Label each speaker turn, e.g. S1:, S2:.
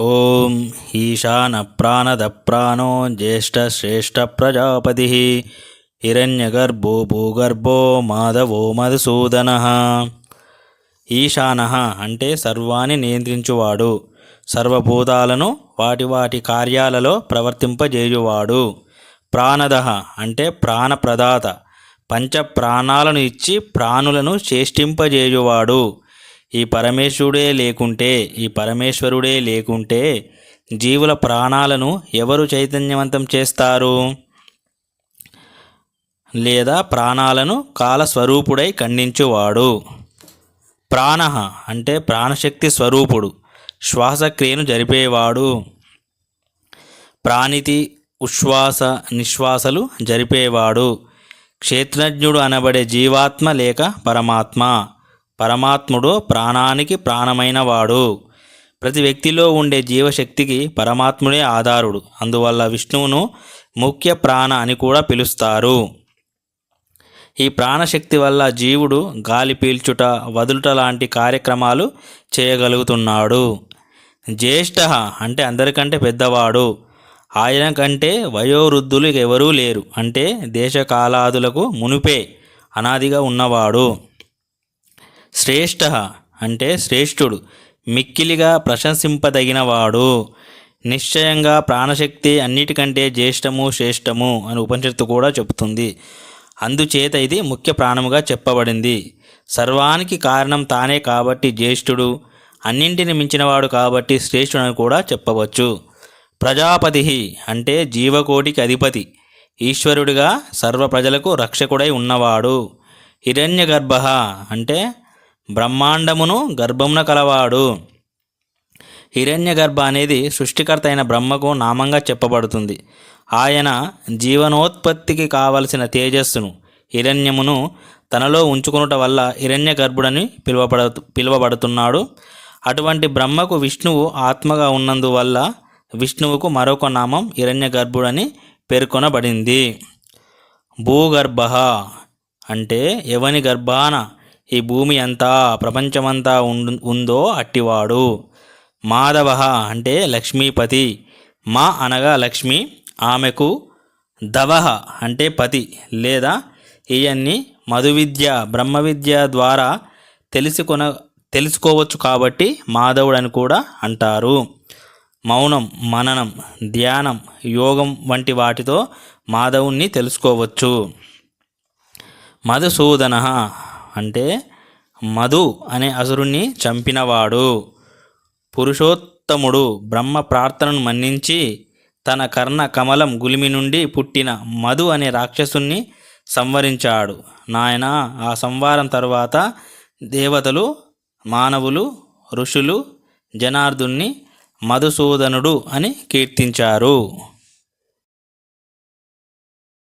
S1: ఓం ఈశాన ప్రాణద ప్రాణో జ్యేష్ఠ శ్రేష్ఠ ప్రజాపతి. హిరణ్యగర్భో భూగర్భో మాధవో మధుసూదన. ఈశాన అంటే సర్వాన్ని నియంత్రించువాడు సర్వభూతాలను వాటి వాటి కార్యాలలో ప్రవర్తింపజేయువాడు. ప్రాణద అంటే ప్రాణప్రదాత పంచ ప్రాణాలను ఇచ్చి ప్రాణులను చేష్టింపజేయువాడు. ఈ పరమేశ్వరుడే లేకుంటే ఈ పరమేశ్వరుడే లేకుంటే జీవుల ప్రాణాలను ఎవరు చైతన్యవంతం చేస్తారు? లేదా ప్రాణాలను కాలస్వరూపుడై ఖండించువాడు? ప్రాణ అంటే ప్రాణశక్తి స్వరూపుడు శ్వాసక్రియను జరిపేవాడు. ప్రాణితి ఉశ్వాస నిశ్వాసలు జరిపేవాడు. క్షేత్రజ్ఞుడు అనబడే జీవాత్మ లేక పరమాత్మ. పరమాత్ముడు ప్రాణానికి ప్రాణమైనవాడు. ప్రతి వ్యక్తిలో ఉండే జీవశక్తికి పరమాత్ముడే ఆధారుడు. అందువల్ల విష్ణువును ముఖ్య ప్రాణ అని కూడా పిలుస్తారు. ఈ ప్రాణశక్తి వల్ల జీవుడు గాలి పీల్చుట వదులుట లాంటి కార్యక్రమాలు చేయగలుగుతున్నాడు. జ్యేష్ఠ అంటే అందరికంటే పెద్దవాడు. ఆయన కంటే వయోవృద్ధులు ఎవరూ లేరు. అంటే దేశకాలాదులకు మునుపే అనాదిగా ఉన్నవాడు. శ్రేష్ఠ అంటే శ్రేష్ఠుడు మిక్కిలిగా ప్రశంసింపదగినవాడు. నిశ్చయంగా ప్రాణశక్తి అన్నిటికంటే జ్యేష్టము శ్రేష్టము అని ఉపనిషత్తు కూడా చెబుతుంది. అందుచేత ఇది ముఖ్య ప్రాణముగా చెప్పబడింది. సర్వానికి కారణం తానే కాబట్టి జ్యేష్ఠుడు అన్నింటిని మించినవాడు కాబట్టి శ్రేష్ఠుడు అని కూడా చెప్పవచ్చు. ప్రజాపతి అంటే జీవకోటికి అధిపతి ఈశ్వరుడిగా సర్వ ప్రజలకు రక్షకుడై ఉన్నవాడు. హిరణ్యగర్భ అంటే బ్రహ్మాండమును గర్భమున కలవాడు. హిరణ్య గర్భ అనేది సృష్టికర్త అయిన బ్రహ్మకు నామంగా చెప్పబడుతుంది. ఆయన జీవనోత్పత్తికి కావలసిన తేజస్సును హిరణ్యమును తనలో ఉంచుకునుట వల్ల హిరణ్య గర్భుడని పిలువబడ పిలువబడుతున్నాడు. అటువంటి బ్రహ్మకు విష్ణువు ఆత్మగా ఉన్నందువల్ల విష్ణువుకు మరొక నామం హిరణ్య గర్భుడని పేర్కొనబడింది. భూగర్భ అంటే ఎవని గర్భాన ఈ భూమి అంతా ప్రపంచమంతా ఉందో అట్టివాడు. మాధవ అంటే లక్ష్మీపతి. మా అనగా లక్ష్మి ఆమెకు దవహ అంటే పతి లేదా ఇవన్నీ మధు విద్య బ్రహ్మ విద్య ద్వారా తెలుసుకొన తెలుసుకోవచ్చు కాబట్టి మాధవుడు అని కూడా అంటారు. మౌనం మననం ధ్యానం యోగం వంటి వాటితో మాధవుణ్ణి తెలుసుకోవచ్చు. మధుసూదన అంటే మధు అనే అసురుణ్ణి చంపినవాడు. పురుషోత్తముడు బ్రహ్మ ప్రార్థనను మన్నించి తన కర్ణ కమలం గులిమి నుండి పుట్టిన మధు అనే రాక్షసుణ్ణి సంవరించాడు. నాయన ఆ సంవారం తర్వాత దేవతలు మానవులు ఋషులు జనార్దుణ్ణి మధుసూదనుడు అని కీర్తించారు.